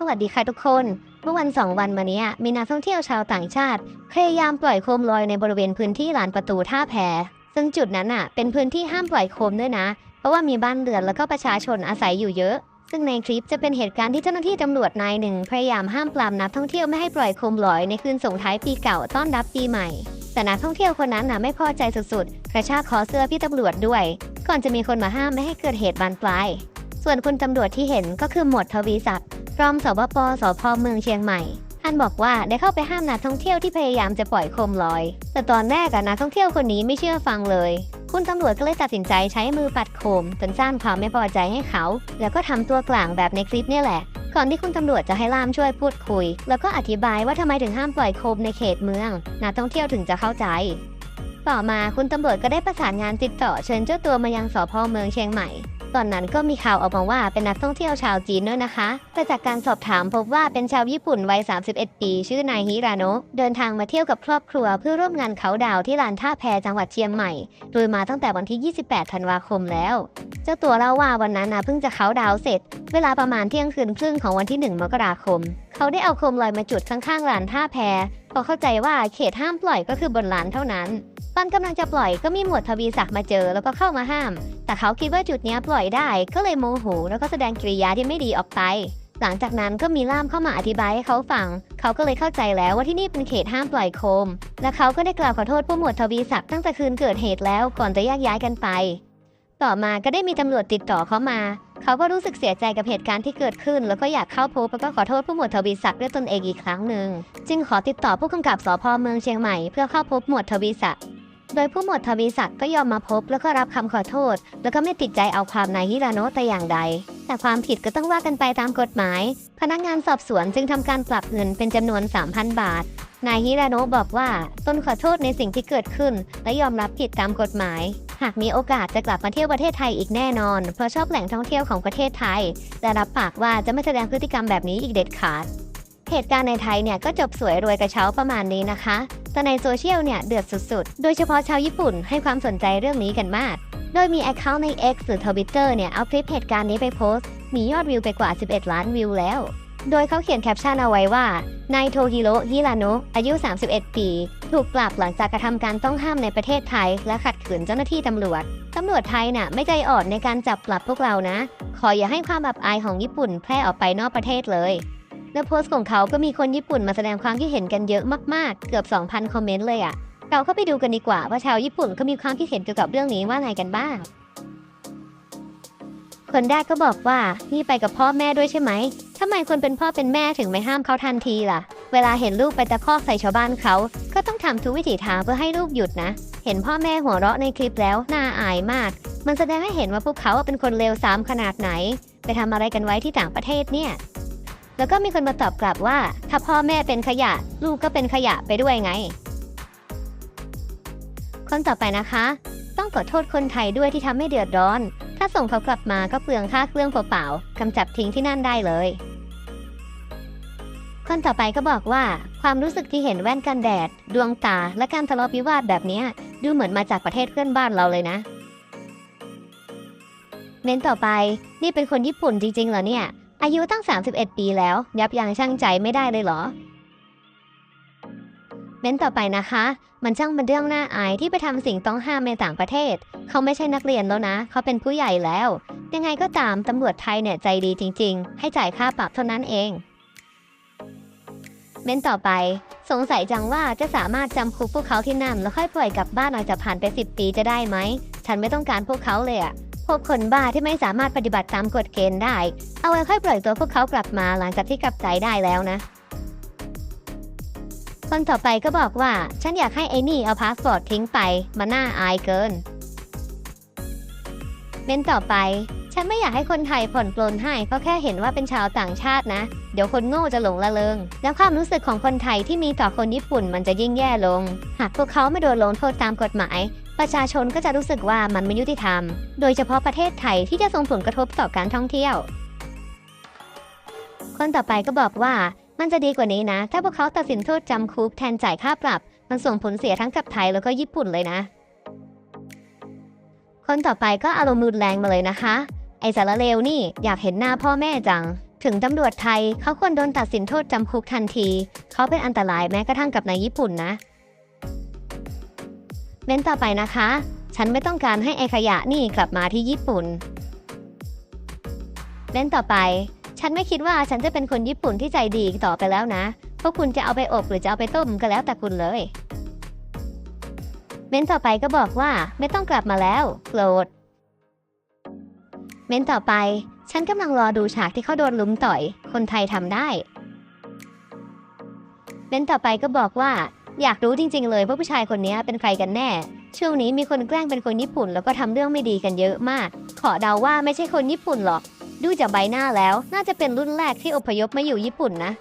สวัสดีค่ะทุกคน เมื่อวันสองวันมาเนี้ยมีนักท่องเที่ยวชาวต่างชาติพยายามปล่อยโคมลอยในบริเวณพื้นที่ลานประตูท่าแพซึ่งจุดนั้นอะเป็นพื้นที่ห้ามปล่อยโคมด้วยนะ เพราะว่ามีบ้านเรือนแล้วก็ประชาชนอาศัยอยู่เยอะ ซึ่งในคลิปจะเป็นเหตุการณ์ที่เจ้าหน้าที่ตำรวจนายหนึ่งพยายามห้ามปรามนักท่องเที่ยวไม่ให้ปล่อยโคมลอยในคืนส่งท้ายปีเก่าต้อนรับปีใหม่ แต่นักท่องเที่ยวคนนั้นน่ะไม่พอใจสุดๆกระชากคอเสื้อพี่ตำรวจด้วย ก่อนจะมีคนมาห้ามไม่ให้เกิดเหตุบานปลาย ส่วนคุณตำรวจที่เห็นก็คือหมวดทวีศักดิ์ รองสบปสพเมืองเชียงใหม่ท่านบอกว่าได้เข้าไปห้ามนักท่องเที่ยวที่พยายามจะปล่อยโคมลอย แต่ตอนแรกนักท่องเที่ยวคนนี้ไม่เชื่อฟังเลย คุณตำรวจก็เลยตัดสินใจใช้มือปัดโคมจนสร้างความไม่พอใจให้เขา แล้วก็ทำตัวกลางแบบในคลิปนี่แหละก่อนที่คุณตำรวจจะให้ล่ามช่วยพูดคุย แล้วก็อธิบายว่าทำไมถึงห้ามปล่อยโคมในเขตเมืองนักท่องเที่ยวถึงจะเข้าใจ ต่อมาคุณตำรวจก็ได้ประสานงานติดต่อเชิญเจ้าตัวมายังสพเมืองเชียงใหม่ ตอนนั้นก็มีข่าวออกมาว่าเป็นนักท่องเที่ยวชาวจีนด้วยนะคะ แต่จากการสอบถามพบว่าเป็นชาวญี่ปุ่นวัย 31 ปี ชื่อนายฮิราโนะเดินทางมาเที่ยวกับครอบครัวเพื่อร่วมงานเขาดาวที่ลานท่าแพจังหวัดเชียงใหม่ โดยมาตั้งแต่วันที่ 28 ธันวาคมแล้ว เจ้าตัวเล่าว่าวันนั้นนะเพิ่งจะเขาดาวเสร็จ เวลาประมาณเที่ยงคืนครึ่งของวันที่ 1 มกราคม เขาได้เอาโคมลอยมาจุดข้างๆลานท่าแพเพราะเข้าใจว่าเขตห้ามปล่อยก็คือบนลานเท่านั้น ตอนกำลังจะปล่อยก็มีหมวดทวีศักดิ์มาเจอแล้วก็เข้ามาห้าม แต่เขาคิดว่าจุดนี้ปล่อยได้ก็เลยโมโหแล้วก็แสดงกิริยาที่ไม่ดีออกไป หลังจากนั้นก็มีล่ามเข้ามาอธิบายให้เขาฟัง เขาก็เลยเข้าใจแล้วว่าที่นี่เป็นเขตห้ามปล่อยโคม และเขาก็ได้กล่าวขอโทษผู้หมวดทวีศักดิ์ตั้งแต่คืนเกิดเหตุแล้วก่อนจะแยกย้ายกันไป ต่อมาก็ได้มีตำรวจติดต่อเขามา เขาก็รู้สึกเสียใจกับเหตุการณ์ที่เกิดขึ้น แล้วก็อยากเข้าพบแล้วก็ขอโทษผู้หมวดทวีศักดิ์ด้วยตนเองอีกครั้งหนึ่งจึงขอติดต่อผู้กำกับสพเมืองเชียงใหม่เพื่อเข้าพบหมวดทวีศักดิ์ โดยผู้หมวดทวีศักดิ์ก็ยอมมาพบแล้วก็รับคำขอโทษ แล้วก็ไม่ติดใจเอาความนายฮิราโนะแต่อย่างใด แต่ความผิดก็ต้องว่ากันไปตามกฎหมาย พนักงานสอบสวนจึงทำการปรับเงินเป็นจำนวน 3,000 บาท นายฮิราโนะบอกว่าตนขอโทษในสิ่งที่เกิดขึ้น และยอมรับผิดตามกฎหมาย หากมีโอกาสจะกลับมาเที่ยวประเทศไทยอีกแน่นอน เพราะชอบแหล่งท่องเที่ยวของประเทศไทยและรับปากว่าจะไม่แสดงพฤติกรรมแบบนี้อีกเด็ดขาดเหตุการณ์ในไทยเนี่ยก็จบสวยรวยกระเช้าประมาณนี้นะคะ แต่ในโซเชียลเนี่ยเดือดสุดๆ โดยเฉพาะชาวญี่ปุ่นให้ความสนใจเรื่องนี้กันมาก โดยมี Account ใน X หรือ Twitter เนี่ยเอาคลิปเหตุการณ์นี้ไปโพสต์ มียอดวิวไปกว่า 11 ล้านวิวแล้ว โดยเขาเขียนแคปชั่นเอาไว้ว่านายโทฮิโรฮิราโนะอายุ 31 ปี ถูกปรับหลังจากกระทำการต้องห้ามในประเทศไทย และขัดขืนเจ้าหน้าที่ตำรวจ ตำรวจไทยน่ะไม่ใจอ่อนในการจับปรับพวกเรานะ ขออย่าให้ความอับอายของญี่ปุ่นแพร่ออกไปนอกประเทศเลย ในโพสต์ของเขาก็มีคนญี่ปุ่นมาแสดงความคิดเห็นกันเยอะมากๆ เกือบ 2,000 คอมเมนต์เลยอะ่ะ เราเข้าไปดูกันดีกว่าว่าชาวญี่ปุ่นเขามีความคิดเห็นเกี่ยวกับเรื่องนี้ว่าไงกันบ้าง คนแรกก็บอกว่านี่ไปกับพ่อแม่ด้วยใช่ไหมทำไมคนเป็นพ่อเป็นแม่ถึงไม่ห้ามเขาทันทีล่ะ เวลาเห็นลูกไปตะคอกใส่ชาวบ้านเขา ก็ต้องทำทุกวิถีทางเพื่อให้ลูกหยุดนะ เห็นพ่อแม่หัวเราะในคลิปแล้วน่าอายมาก มันแสดงให้เห็นว่าพวกเขาเป็นคนเลวทรามขนาดไหน ไปทำอะไรกันไว้ที่ต่างประเทศเนี่ย แล้วก็มีคนมาตอบกลับว่า ถ้าพ่อแม่เป็นขยะ ลูกก็เป็นขยะไปด้วยไง คนต่อไปนะคะ ต้องขอโทษคนไทยด้วยที่ทำให้เดือดร้อน ถ้าส่งเขากลับมาก็เปลืองค่าเครื่องเปล่าๆกำจัดทิ้งที่นั่นได้เลย คนต่อไปก็บอกว่า ความรู้สึกที่เห็นแว่นกันแดด ดวงตา และการทะเลาะวิวาทแบบนี้ดูเหมือนมาจากประเทศเพื่อนบ้านเราเลยนะเน้นต่อไป นี่เป็นคนญี่ปุ่นจริงๆเหรอเนี่ย อายุตั้ง 31 ปีแล้ว ยับยั้งชั่งใจไม่ได้เลยเหรอ เม้นต่อไปนะคะ มันช่างเป็นเรื่องน่าอายที่ไปทำสิ่งต้องห้ามในต่างประเทศ เขาไม่ใช่นักเรียนแล้วนะ เขาเป็นผู้ใหญ่แล้ว ยังไงก็ตามตำรวจไทยเนี่ยใจดีจริง ๆ ให้จ่ายค่าปรับเท่านั้นเอง เม้นต่อไป สงสัยจังว่าจะสามารถจำคุกพวกเขาที่นั่นแล้วค่อยปล่อยกลับบ้านหลังจากผ่านไป 10 ปีจะได้ไหม ฉันไม่ต้องการพวกเขาเลยอะ พวกคนบ้าที่ไม่สามารถปฏิบัติตามกฎเกณฑ์ได้ เอาไว้ค่อยปล่อยตัวพวกเขากลับมาหลังจากที่กลับใจได้แล้วนะ คนต่อไปก็บอกว่า ฉันอยากให้ไอ้นี่เอาพาสปอร์ตทิ้งไปมันน่าอายเกินเมนต่อไป ฉันไม่อยากให้คนไทยผ่อนปลนให้เพราะแค่เห็นว่าเป็นชาวต่างชาตินะ เดี๋ยวคนโง่จะหลงละเลงแล้วความรู้สึกของคนไทยที่มีต่อคนญี่ปุ่นมันจะยิ่งแย่ลง หากพวกเขาไม่โดนลงโทษตามกฎหมาย ประชาชนก็จะรู้สึกว่ามันไม่ยุติธรรม โดยเฉพาะประเทศไทยที่จะส่งผลกระทบต่อการท่องเที่ยว คนต่อไปก็บอกว่ามันจะดีกว่านี้นะ ถ้าพวกเขาตัดสินโทษจำคุกแทนจ่ายค่าปรับ มันส่งผลเสียทั้งกับไทยแล้วก็ญี่ปุ่นเลยนะ คนต่อไปก็อารมณ์รุนแรงมาเลยนะคะ ไอสารเลวนี่อยากเห็นหน้าพ่อแม่จัง ถึงตำรวจไทยเขาควรโดนตัดสินโทษจำคุกทันที เขาเป็นอันตรายแม้กระทั่งกับในญี่ปุ่นนะ เม้นต่อไปนะคะ ฉันไม่ต้องการให้ไอขยะนี่กลับมาที่ญี่ปุ่นเม้นต่อไป ฉันไม่คิดว่าฉันจะเป็นคนญี่ปุ่นที่ใจดีต่อไปแล้วนะ พวกคุณจะเอาไปอบหรือจะเอาไปต้มก็แล้วแต่คุณเลยเม้นต่อไปก็บอกว่าไม่ต้องกลับมาแล้วโกรธเม้นต่อไป ฉันกำลังรอดูฉากที่เขาโดนลุมต่อย คนไทยทำได้เม้นต่อไปก็บอกว่า อยากรู้จริง ๆ เลยว่าผู้ชายคนนี้เป็นใครกันแน่ ช่วงนี้มีคนแกล้งเป็นคนญี่ปุ่นแล้วก็ทำเรื่องไม่ดีกันเยอะมาก ขอเดาว่าไม่ใช่คนญี่ปุ่นหรอก ดูจากใบหน้าแล้ว น่าจะเป็นรุ่นแรกที่อพยพมาอยู่ญี่ปุ่นนะ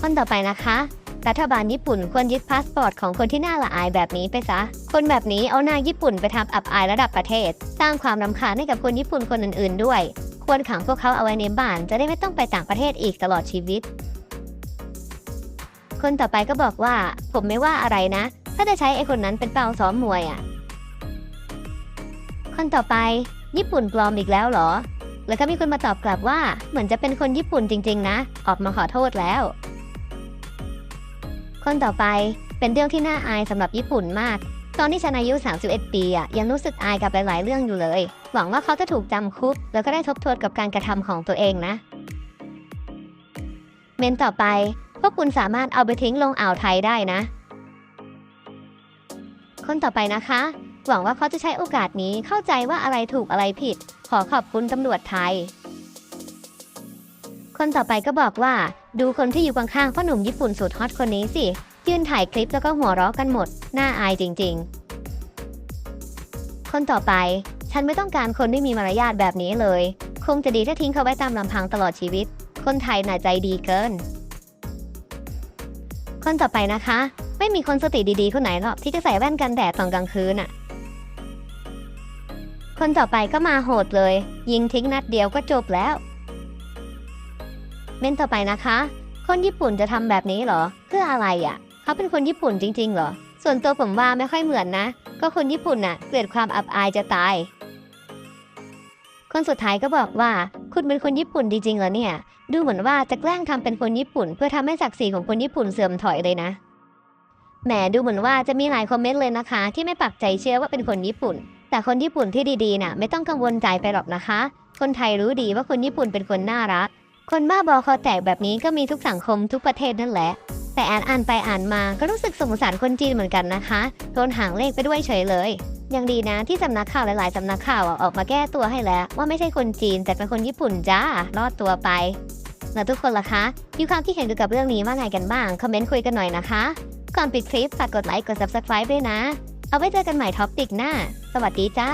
คนต่อไปนะคะ รัฐบาลญี่ปุ่นควรยึดพาสปอร์ตของคนที่น่าละอายแบบนี้ไปซะ คนแบบนี้เอาหน้าญี่ปุ่นไปทำอับอายระดับประเทศ สร้างความรำคาญให้กับคนญี่ปุ่นคนอื่นๆ ด้วย ควรขังพวกเขาเอาไว้ในบ้านจะได้ไม่ต้องไปต่างประเทศอีกตลอดชีวิต คนต่อไปก็บอกว่า ผมไม่ว่าอะไรนะ ถ้าจะใช้ไอ้คนนั้นเป็นเป้าซ้อมมวยอะ คนต่อไป ญี่ปุ่นปลอมอีกแล้วเหรอ แล้วก็มีคนมาตอบกลับว่า เหมือนจะเป็นคนญี่ปุ่นจริง ๆ นะ ออกมาขอโทษแล้ว คนต่อไปเป็นเรื่องที่น่าอายสำหรับญี่ปุ่นมาก ตอนที่ฉันอายุ 31 ปีอะยังรู้สึกอายกับหลาย ๆ เรื่องอยู่เลย หวังว่าเขาจะถูกจำคุก แล้วก็ได้ทบทวนกับการกระทำของตัวเองนะ เมนต่อไปพวกคุณสามารถเอาไปทิ้งลงอ่าวไทยได้นะ คนต่อไปนะคะ หวังว่าเขาจะใช้โอกาสนี้เข้าใจว่าอะไรถูกอะไรผิด ขอขอบคุณตำรวจไทย คนต่อไปก็บอกว่า ดูคนที่อยู่ข้างๆพ่อหนุ่มญี่ปุ่นสุดฮอตคนนี้สิ ยืนถ่ายคลิปแล้วก็หัวเราะกันหมด น่าอายจริง ๆ คนต่อไป ฉันไม่ต้องการคนที่มีมารยาทแบบนี้เลย คงจะดีถ้าทิ้งเขาไว้ตามลำพังตลอดชีวิต คนไทยน่าใจดีเกิน คนต่อไปนะคะ ไม่มีคนสติดีๆคนไหนหรอกที่จะใส่แว่นกันแดดตอนกลางคืนอะ คนต่อไปก็มาโหดเลย ยิงทิ้งนัดเดียวก็จบแล้วเมนต่อไปนะคะ คนญี่ปุ่นจะทำแบบนี้เหรอ เพื่ออะไรอะ่ะ เขาเป็นคนญี่ปุ่นจริง ๆ เหรอ ส่วนตัวผมว่าไม่ค่อยเหมือนนะ ก็คนญี่ปุ่นน่ะ เกลียดความอับอายจะตาย คนสุดท้ายก็บอกว่า คุณเป็นคนญี่ปุ่นจริงๆเหรอเนี่ย ดูเหมือนว่าจะแกล้งทำเป็นคนญี่ปุ่น เพื่อทำให้ศักดิ์ศรีของคนญี่ปุ่นเสื่อมถอยเลยนะ แหมดูเหมือนว่าจะมีหลายคอมเมนต์เลยนะคะ ที่ไม่ปักใจเชื่อว่าเป็นคนญี่ปุ่น แต่คนญี่ปุ่นที่ดีๆน่ะไม่ต้องกังวลใจไปหรอกนะคะ คนไทยรู้ดีว่าคนญี่ปุ่นเป็นคนน่ารัก คนบ้าบอคอแตกแบบนี้ก็มีทุกสังคมทุกประเทศนั่นแหละแต่อ่านอ่านไปอ่านมาก็รู้สึกสงสารคนจีนเหมือนกันนะคะโดนหางเลขไปด้วยเฉยเลย ยังดีนะที่สำนักข่าวหลาย ๆ สำนักข่าวอออกมาแก้ตัวให้แล้ว ว่าไม่ใช่คนจีนแต่เป็นคนญี่ปุ่นจ้ารอดตัวไป แล้วทุกคนล่ะคะมีความคิดเห็นเกี่ยวกับเรื่องนี้ว่าไงกันบ้าง คอมเมนต์คุยกันหน่อยนะคะก่อนปิดคลิปฝากกดไลค์กด subscribe ด้วยนะ เอาไว้เจอกันใหม่ท็อปติกหน้า สวัสดีจ้า